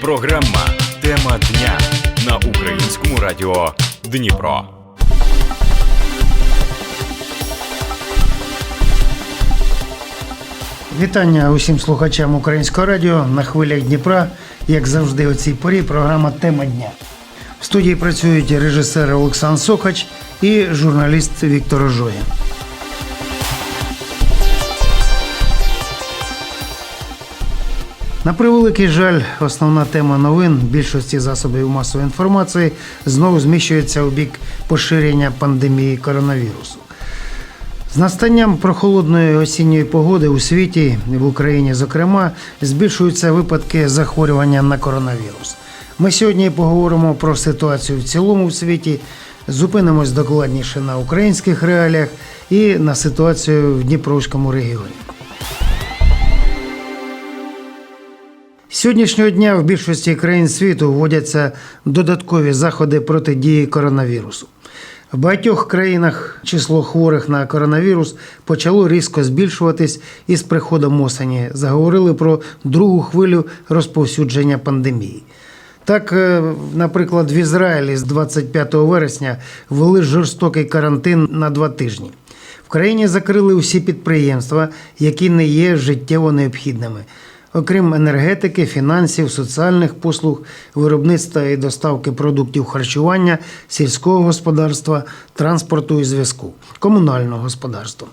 Програма Тема дня на українському радіо Дніпро. Вітання усім слухачам українського радіо на хвилях Дніпра. Як завжди, у цій порі програма Тема дня. В студії працюють режисер Олександр Сохач і журналіст Віктор Ожоя. На превеликий жаль, основна тема новин більшості засобів масової інформації знову зміщується у бік поширення пандемії коронавірусу. З настанням прохолодної осінньої погоди у світі, в Україні, зокрема, збільшуються випадки захворювання на коронавірус. Ми сьогодні поговоримо про ситуацію в цілому в світі, зупинимось докладніше на українських реаліях і на ситуацію в Дніпровському регіоні. Сьогоднішнього дня в більшості країн світу вводяться додаткові заходи протидії коронавірусу. В багатьох країнах число хворих на коронавірус почало різко збільшуватись і з приходом осені заговорили про другу хвилю розповсюдження пандемії. Так, е, наприклад, в Ізраїлі з 25 вересня ввели жорстокий карантин на два тижні. В країні закрили усі підприємства, які не є життєво необхідними окрім енергетики, фінансів, соціальних послуг, виробництва і доставки продуктів харчування, сільського господарства, транспорту і зв'язку, комунального господарства.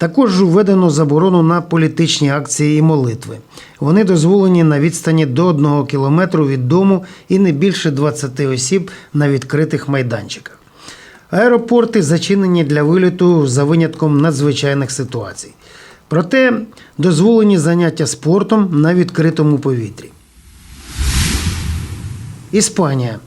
Також введено заборону на політичні акції і молитви. Вони дозволені на відстані до одного кілометру від дому і не більше 20 осіб на відкритих майданчиках. Аеропорти зачинені для виліту за винятком надзвичайних ситуацій. Проте дозволені заняття спортом на відкритому повітрі. Іспанія.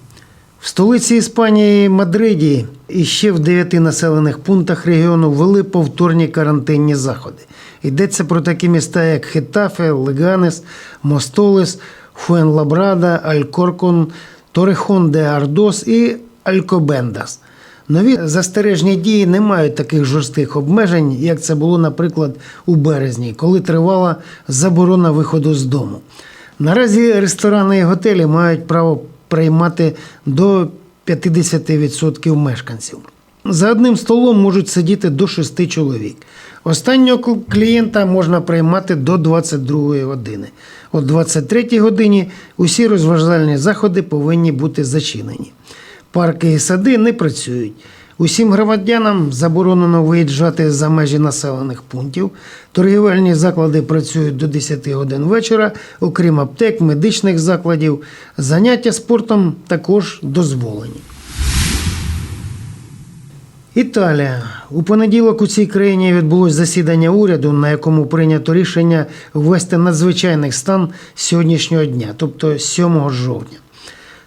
В столиці Іспанії Мадриді і ще в дев'яти населених пунктах регіону ввели повторні карантинні заходи. Йдеться про такі міста, як Хетафе, Леганес, Мостолес, Фуенлабрада, Алькоркон, Торехон де Ардос і Алькобендас. Нові застережні дії не мають таких жорстких обмежень, як це було, наприклад, у березні, коли тривала заборона виходу з дому. Наразі ресторани і готелі мають право приймати до 50% мешканців. За одним столом можуть сидіти до 6 чоловік. Останнього клієнта можна приймати до 22 години. О 23 годині усі розважальні заходи повинні бути зачинені. Парки і сади не працюють. Усім громадянам заборонено виїжджати за межі населених пунктів. Торгівельні заклади працюють до 10 годин вечора, окрім аптек, медичних закладів. Заняття спортом також дозволені. Італія у понеділок у цій країні відбулось засідання уряду, на якому прийнято рішення ввести надзвичайний стан сьогоднішнього дня, тобто 7 жовтня.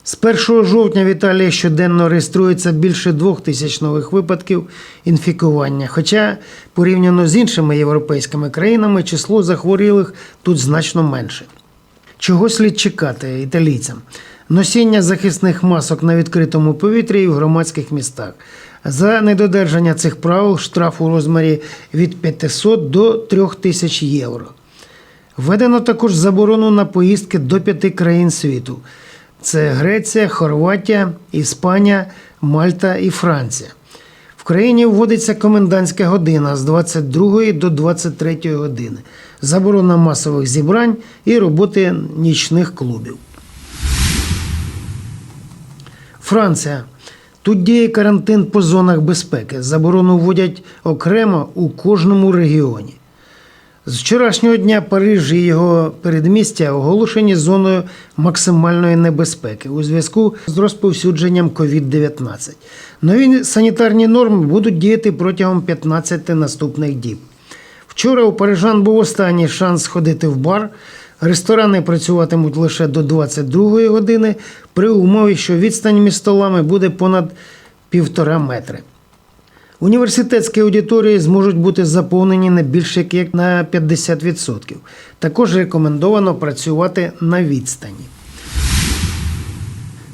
З 1 жовтня в Італії щоденно реєструється більше двох тисяч нових випадків інфікування. Хоча порівняно з іншими європейськими країнами число захворілих тут значно менше. Чого слід чекати італійцям? Носіння захисних масок на відкритому повітрі і в громадських містах. За недодержання цих правил штраф у розмірі від 500 до 3000 євро. Введено також заборону на поїздки до п'яти країн світу. Це Греція, Хорватія, Іспанія, Мальта і Франція. В країні вводиться комендантська година з 22 до 23 години, заборона масових зібрань і роботи нічних клубів. Франція. Тут діє карантин по зонах безпеки. Заборону вводять окремо у кожному регіоні. З вчорашнього дня Париж і його передмістя оголошені зоною максимальної небезпеки у зв'язку з розповсюдженням COVID-19. Нові санітарні норми будуть діяти протягом 15 наступних діб. Вчора у парижан був останній шанс сходити в бар. Ресторани працюватимуть лише до 22 години при умові, що відстань між столами буде понад півтора метри. Університетські аудиторії зможуть бути заповнені не більше як на 50%. Також рекомендовано працювати на відстані.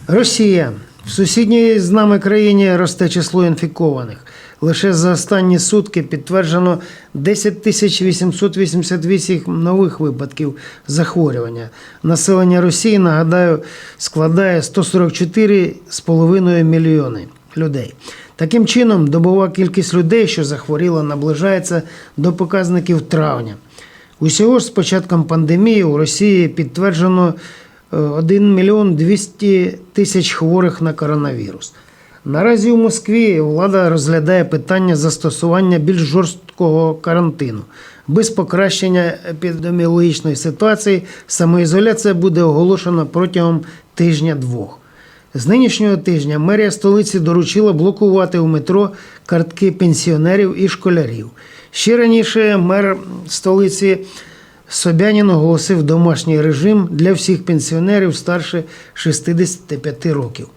Росія. В сусідній з нами країні росте число інфікованих. Лише за останні сутки підтверджено 10 тисяч 888 нових випадків захворювання. Населення Росії, нагадаю, складає 144,5 мільйони людей. Таким чином, добова кількість людей, що захворіло, наближається до показників травня. Усього ж з початком пандемії у Росії підтверджено е, 1 мільйон 200 тисяч хворих на коронавірус. Наразі у Москві влада розглядає питання застосування більш жорсткого карантину. Без покращення епідеміологічної ситуації самоізоляція буде оголошена протягом тижня-двох. З нинішнього тижня мерія столиці доручила блокувати у метро картки пенсіонерів і школярів. Ще раніше мер столиці Собянін оголосив домашній режим для всіх пенсіонерів старше 65 років.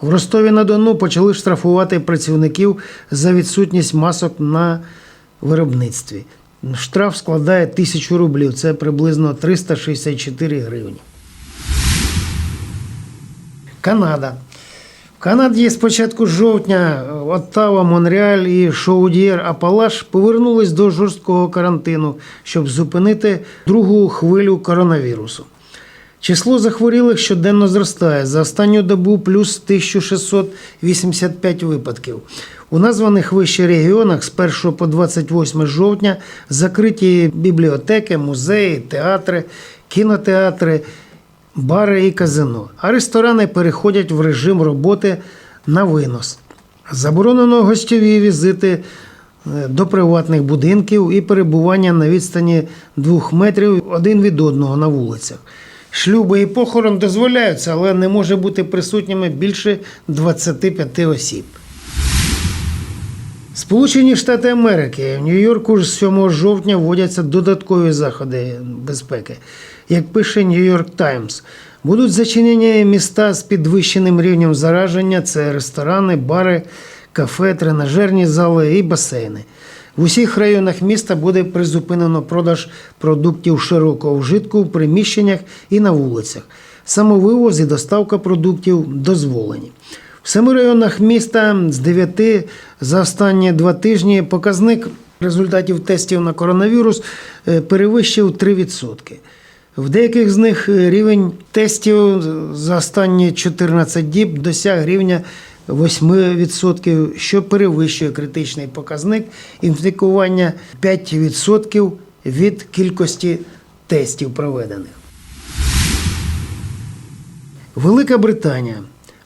В Ростові на Дону почали штрафувати працівників за відсутність масок на виробництві. Штраф складає 1000 рублів, це приблизно 364 гривні. Канада. В Канаді з початку жовтня Оттава, Монреаль і Шоудієр Апалаш повернулись до жорсткого карантину, щоб зупинити другу хвилю коронавірусу. Число захворілих щоденно зростає. За останню добу плюс 1685 випадків. У названих вище регіонах з 1 по 28 жовтня закриті бібліотеки, музеї, театри, кінотеатри, бари і казино. А ресторани переходять в режим роботи на винос. Заборонено гостьові візити е, до приватних будинків і перебування на відстані двох метрів один від одного на вулицях. Шлюби і похорон дозволяються, але не може бути присутніми більше 25 осіб. Сполучені Штати Америки в Нью-Йорку з 7 жовтня вводяться додаткові заходи безпеки. Як пише Нью-Йорк Таймс, будуть зачинені міста з підвищеним рівнем зараження: це ресторани, бари, кафе, тренажерні зали і басейни. В усіх районах міста буде призупинено продаж продуктів широкого вжитку в приміщеннях і на вулицях. Самовивоз і доставка продуктів дозволені. В семи районах міста з 9 за останні два тижні показник результатів тестів на коронавірус е, перевищив 3%. В деяких з них е, рівень тестів за останні 14 діб досяг рівня 8%, що перевищує критичний показник інфікування 5% від кількості тестів проведених. Велика Британія.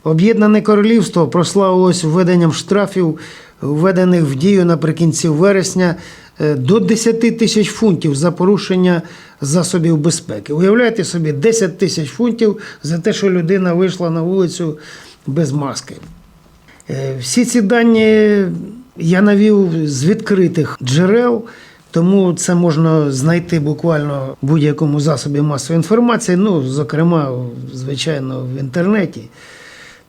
Об'єднане королівство прославилось введенням штрафів, введених в дію наприкінці вересня, е, до 10 тисяч фунтів за порушення засобів безпеки. Уявляєте собі, 10 тисяч фунтів за те, що людина вийшла на вулицю без маски. Е, Всі ці дані я навів з відкритих джерел, тому це можна знайти буквально в будь-якому засобі масової інформації, ну, зокрема, звичайно, в інтернеті.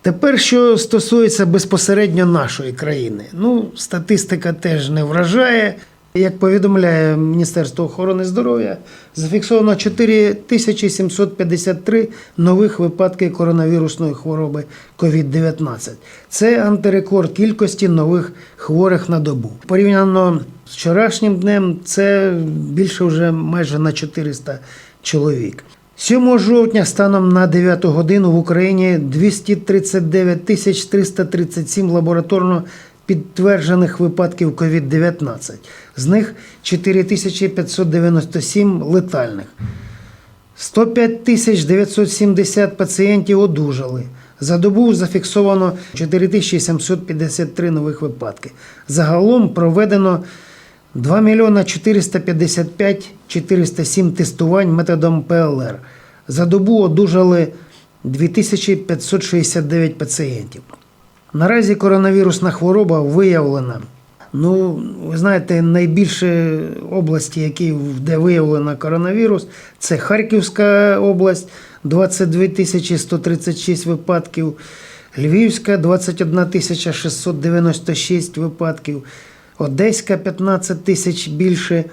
Тепер, що стосується безпосередньо нашої країни, ну, статистика теж не вражає. Як повідомляє Міністерство охорони здоров'я, зафіксовано 4753 нових випадки коронавірусної хвороби COVID-19. Це антирекорд кількості нових хворих на добу. Порівняно з вчорашнім днем це більше вже майже на 400 чоловік. 7 жовтня станом на 9 годину в Україні 239 тисяч 337 лабораторно підтверджених випадків COVID-19. З них 4597 летальних. 105 тисяч 970 пацієнтів одужали. За добу зафіксовано 4753 нових випадки. Загалом проведено 2 мільйона 455 407 тестувань методом ПЛР. За добу одужали 2569 пацієнтів. Наразі коронавірусна хвороба виявлена. Ну, ви знаєте, найбільше області, які, де виявлено коронавірус, це Харківська область, 22 тисячі 136 випадків, Львівська 21 тисяча 696 випадків, Одеська 15 тисяч більше,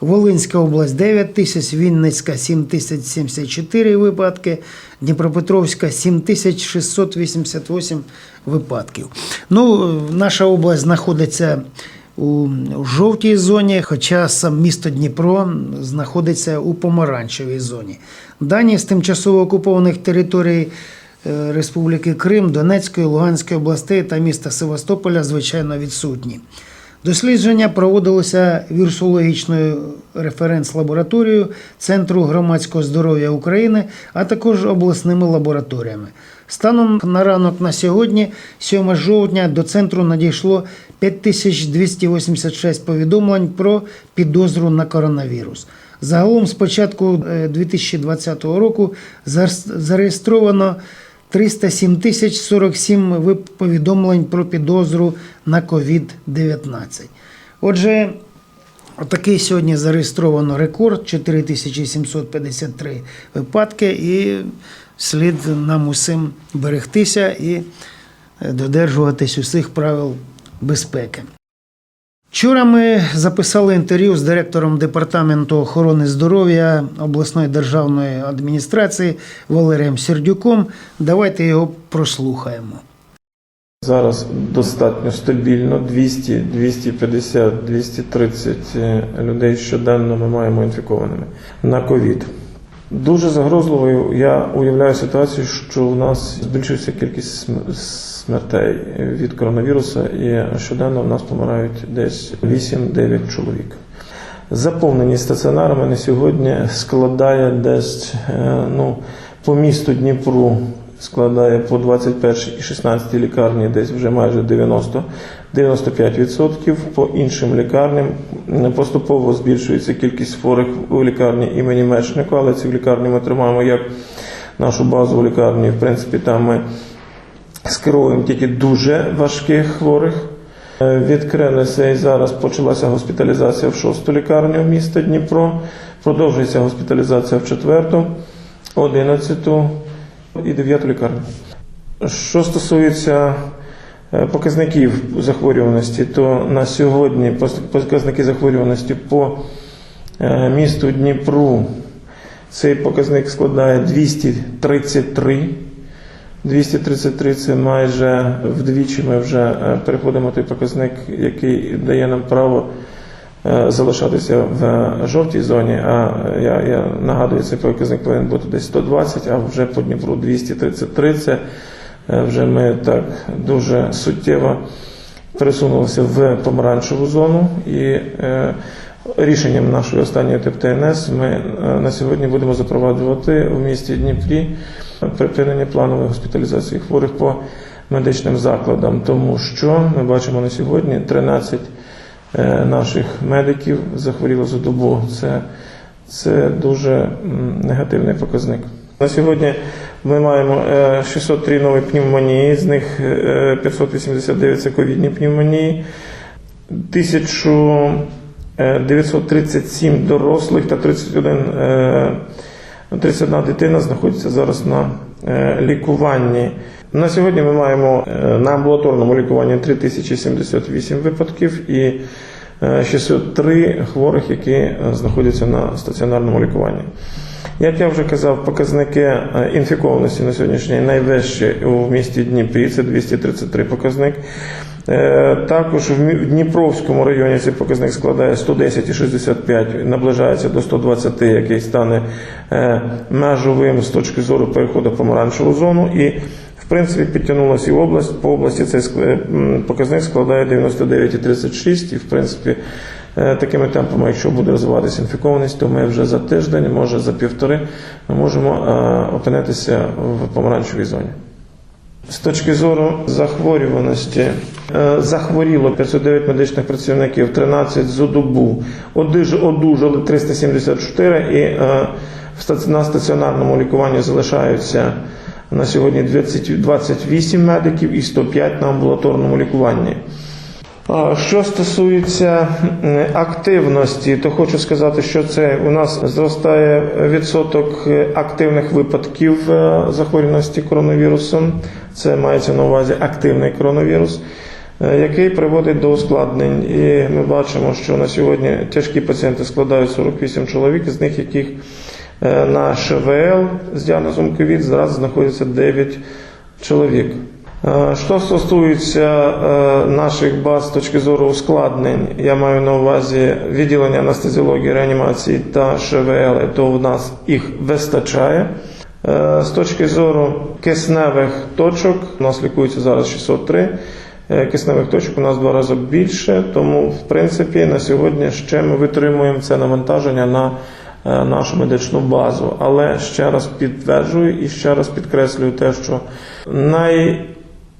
Волинська область 9 тисяч, Вінницька 7 тисяч 74 випадки, Дніпропетровська 7 тисяч 688 випадків. Ну, наша область знаходиться у у жовтій зоні, хоча сам місто Дніпро знаходиться у помаранчевій зоні. Дані з тимчасово окупованих територій е, Республіки Крим, Донецької, Луганської областей та міста Севастополя, звичайно, відсутні. Дослідження проводилося вірусологічною референс-лабораторією Центру громадського здоров'я України, а також обласними лабораторіями. Станом на ранок на сьогодні, 7 жовтня, до центру надійшло 5286 повідомлень про підозру на коронавірус. Загалом з початку е, 2020 року зар- зареєстровано 307 тисяч 47 повідомлень про підозру на COVID-19. Отже, Отакий сьогодні зареєстровано рекорд 4753 випадки, і слід нам усім берегтися і е, додержуватись усіх правил безпеки. Вчора ми записали інтерв'ю з директором департаменту охорони здоров'я обласної державної адміністрації Валерієм Сердюком. Давайте його прослухаємо. Зараз достатньо стабільно 200, 250, 230 е, людей щоденно ми маємо інфікованими на ковід. Дуже загрозливою я уявляю ситуацію, що у нас збільшується кількість смертей від коронавіруса, і щоденно в нас помирають десь 8-9 чоловік. Заповненість стаціонарами на сьогодні складає десь е, ну, по місту Дніпру складає по 21 і 16 лікарні десь вже майже 90 95%. По іншим лікарням поступово збільшується кількість хворих у лікарні імені Мечника, але ці лікарні ми тримаємо як нашу базову лікарню. В принципі, там ми скеровуємо тільки дуже важких хворих. Е, Відкрилися і зараз почалася госпіталізація в шосту лікарню міста Дніпро. Продовжується госпіталізація в четверту, одинадцяту і дев'яту лікарню. Що стосується е, показників захворюваності, то на сьогодні показники захворюваності по е, місту Дніпру цей показник складає 233. 233 це майже вдвічі ми вже е, переходимо той показник, який дає нам право е, залишатися в жовтій зоні. А я, я нагадую, цей показник повинен бути десь 120, а вже по Дніпру 233. Це е, вже ми так дуже суттєво пересунулися в помаранчеву зону і е, рішенням нашої останньої ТЕП ТНС ми е, на сьогодні будемо запроваджувати в місті Дніпрі припинення планової госпіталізації хворих по медичним закладам, тому що ми бачимо на сьогодні 13 е, наших медиків захворіло за добу. Це, це дуже негативний показник. На сьогодні ми маємо е, 603 нові пневмонії, з них е, 589 це ковідні пневмонії, 1937 дорослих та 31, е, 31 дитина знаходиться зараз на е, лікуванні. На сьогодні ми маємо е, на амбулаторному лікуванні 3078 випадків і е, 603 хворих, які е, знаходяться на стаціонарному лікуванні. Як я вже казав, показники е, інфікованості на сьогоднішній найвищі у місті Дніпрі, це 233 показник. Е, Також в Дніпровському районі цей показник складає 110,65, наближається до 120, який стане е, межовим з точки зору переходу в помаранчеву зону. І в принципі підтягнулася і область. По області цей е, показник складає 99,36 і в принципі Такими темпами, якщо буде розвиватися інфікованість, то ми вже за тиждень, може за півтори, ми можемо опинитися в помаранчевій зоні. З точки зору захворюваності, е, захворіло 509 медичних працівників, 13 за добу, одужали 374 і е, на стаціонарному лікуванні залишаються на сьогодні 20 28 медиків і 105 на амбулаторному лікуванні. Що стосується активності, то хочу сказати, що це у нас зростає відсоток е, активних випадків е, захворюваності коронавірусом. Це мається на увазі активний коронавірус. е, який приводить до ускладнень. І ми бачимо, що на сьогодні тяжкі пацієнти складають 48 чоловік, з них яких на ШВЛ з діагнозом ковід зараз знаходиться 9 чоловік. Е, Що стосується е, наших баз з точки зору ускладнень, я маю на увазі відділення анестезіології, реанімації та ШВЛ, то в нас їх вистачає. Е, З точки зору кисневих точок, у нас лікується зараз 603. е, Кисневих точок у нас два рази більше, тому в принципі на сьогодні ще ми витримуємо це навантаження на нашу медичну базу. Але ще раз підтверджую і ще раз підкреслюю те, що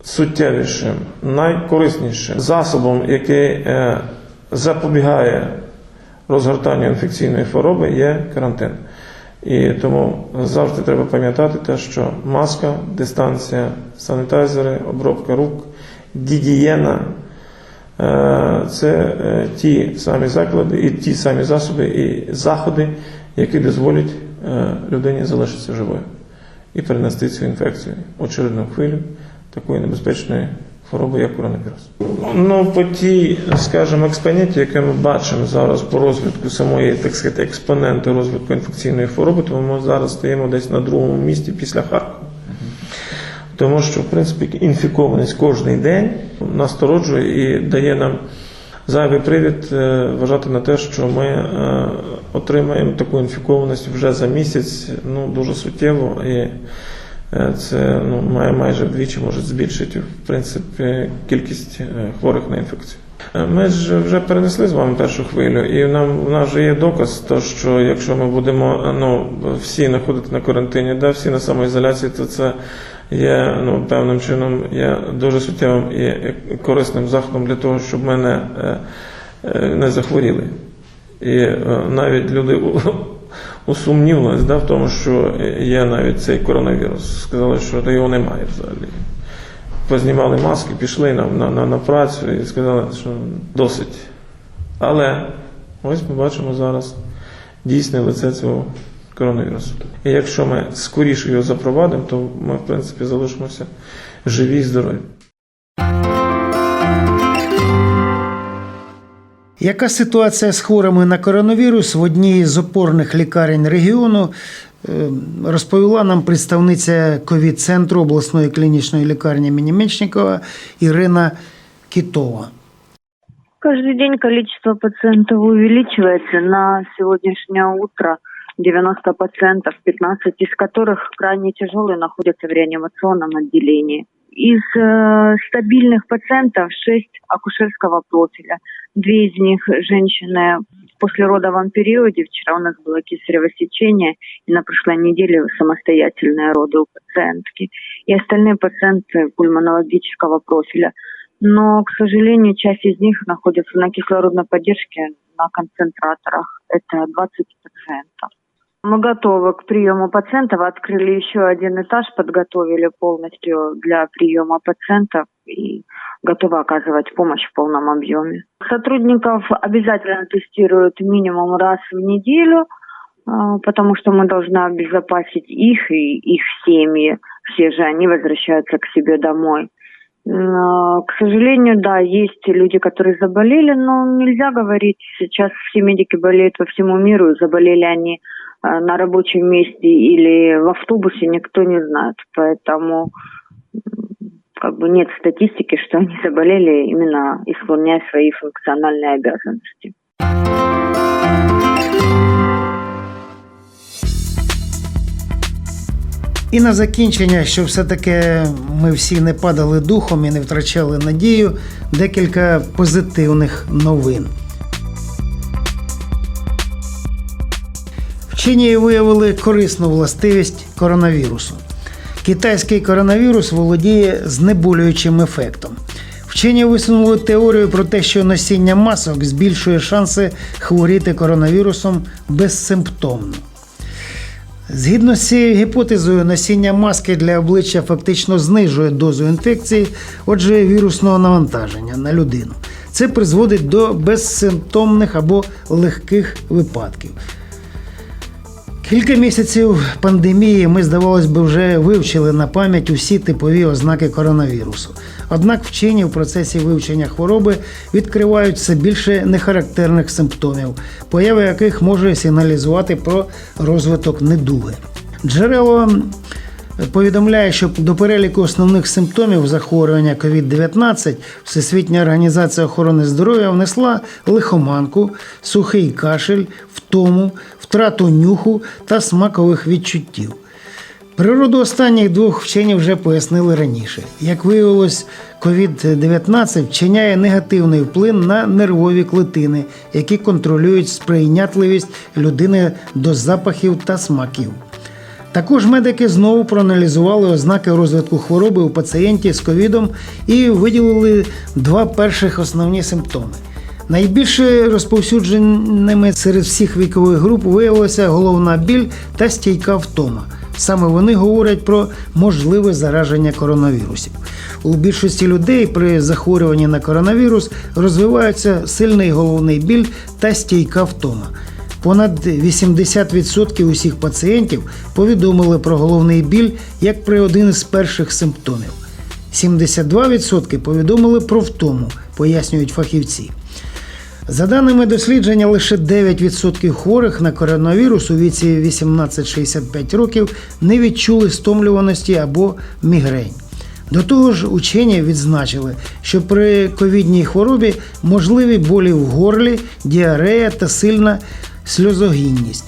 найсуттєвішим, найкориснішим засобом, який е, запобігає розгортанню інфекційної хвороби, є карантин. І тому завжди треба пам'ятати те, що маска, дистанція, санітайзери, обробка рук, гігієна е, це е, ті самі заклади і ті самі засоби і заходи, які дозволять людині залишитися живою і перенести цю інфекцію очередну хвилю такої небезпечної хвороби, як коронавірус. Ну, по тій, скажімо, експоненті, яке ми бачимо зараз по розвитку самої, так сказати, експоненти розвитку інфекційної хвороби, то ми зараз стоїмо десь на другому місці після Харкова. Тому що, в принципі, інфікованість кожен день настороджує і дає нам зайвий привід е, вважати на те, що ми е, отримаємо таку інфікованість вже за місяць, ну дуже суттєво, і це ну, має майже вдвічі може збільшити в принципі кількість е, хворих на інфекцію. Е, Ми ж вже перенесли з вами першу хвилю, і нам в нас вже є доказ, то що якщо ми будемо е, ну всі знаходити на карантині, да, всі на самоізоляції, то це є ну певним чином є дуже суттєвим і корисним заходом для того, щоб ми не, е, е, захворіли. І е, навіть люди у- усумнівались да, в тому, що є навіть цей коронавірус. Сказали, що його немає взагалі. Познімали маски, пішли на, на, на, на працю і сказали, що досить. Але ось ми бачимо зараз дійсне лице цього коронавірусу. І якщо ми скоріше його запровадимо, то ми, в принципі, залишимося живі і здорові. Яка ситуація з хворими на коронавірус в одній з опорних лікарень регіону? е, Розповіла нам представниця ковід-центру обласної клінічної лікарні імені Мечникова Ірина Кітова. Каждый день количество пациентов увеличивается. На сегодняшнее утро 90 пациентов, 15 из которых крайне тяжелые, находятся в реанимационном отделении. Из э, стабильных пациентов 6 акушерского профиля. Две из них женщины в послеродовом периоде. Вчера у нас было кесарево сечение, и на прошлой неделе самостоятельные роды у пациентки. И остальные пациенты пульмонологического профиля но, к сожалению, часть из них находится на кислородной поддержке на концентраторах. Это 20 пациентов. Мы готовы к приему пациентов. Открыли еще один этаж, подготовили полностью для приема пациентов и готовы оказывать помощь в полном объеме. Сотрудников обязательно тестируют минимум раз в неделю, а, потому что мы должны обезопасить их и их семьи. Все же они возвращаются к себе домой. М, К сожалению, да, есть люди, которые заболели, но нельзя говорить, сейчас все медики болеют по всему миру, заболели они э, на рабочем месте или в автобусе, никто не знает. Поэтому м, как бы нет статистики, что они заболели именно исполняя свои функциональные обязанности. І на закінчення, щоб все-таки ми всі не падали духом і не втрачали надію, декілька позитивних новин. Вчені виявили корисну властивість коронавірусу. Китайський коронавірус володіє знеболюючим ефектом. Вчені висунули теорію про те, що носіння масок збільшує шанси хворіти коронавірусом безсимптомно. Згідно з цією гіпотезою, носіння маски для обличчя фактично знижує дозу інфекції, отже, вірусного навантаження на людину. Це призводить до безсимптомних або легких випадків. Кілька місяців пандемії ми, здавалось би, вже вивчили на пам'ять усі типові ознаки коронавірусу. Однак вчені в процесі вивчення хвороби відкривають все більше нехарактерних симптомів, поява яких може сигналізувати про розвиток недуги. Джерело повідомляє, що до переліку основних симптомів захворювання COVID-19 Всесвітня організація охорони здоров'я внесла лихоманку, сухий кашель, втому, втрату нюху та смакових відчуттів. Природу останніх двох вчені вже пояснили раніше. Як виявилось, COVID-19 вчиняє негативний вплив на нервові клетини, які контролюють сприйнятливість людини до запахів та смаків. Також медики знову проаналізували ознаки розвитку хвороби у пацієнтів з ковідом і виділили два перших основні симптоми. Найбільше розповсюдженими серед всіх вікових груп виявилася головна біль та стійка втома. Саме вони говорять про можливе зараження коронавірусів. У більшості людей при захворюванні на коронавірус розвиваються сильний головний біль та стійка втома. Понад 80% усіх пацієнтів повідомили про головний біль як при один із перших симптомів. 72% повідомили про втому, пояснюють фахівці. За даними дослідження, лише 9% хворих на коронавірус у віці 18-65 років не відчули стомлюваності або мігрень. До того ж, учені відзначили, що при ковідній хворобі можливі болі в горлі, діарея та сильна сльозогінність.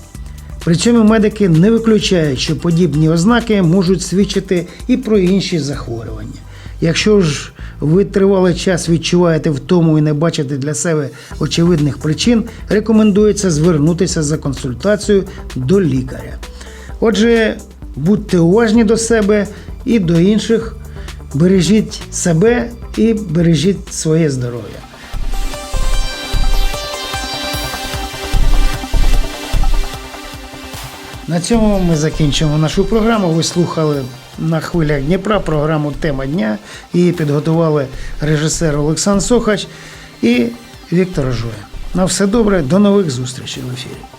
Причому медики не виключають, що подібні ознаки можуть свідчити і про інші захворювання. Якщо ж ви тривалий час відчуваєте втому і не бачите для себе очевидних причин, рекомендується звернутися за консультацією до лікаря. Отже, будьте уважні до себе і до інших, бережіть себе і бережіть своє здоров'я. На цьому ми закінчимо нашу програму. Ви слухали на хвилях Дніпра програму Тема дня. Її підготували режисер Олександр Сохач і Віктор Жуя. На все добре, до нових зустрічей в ефірі.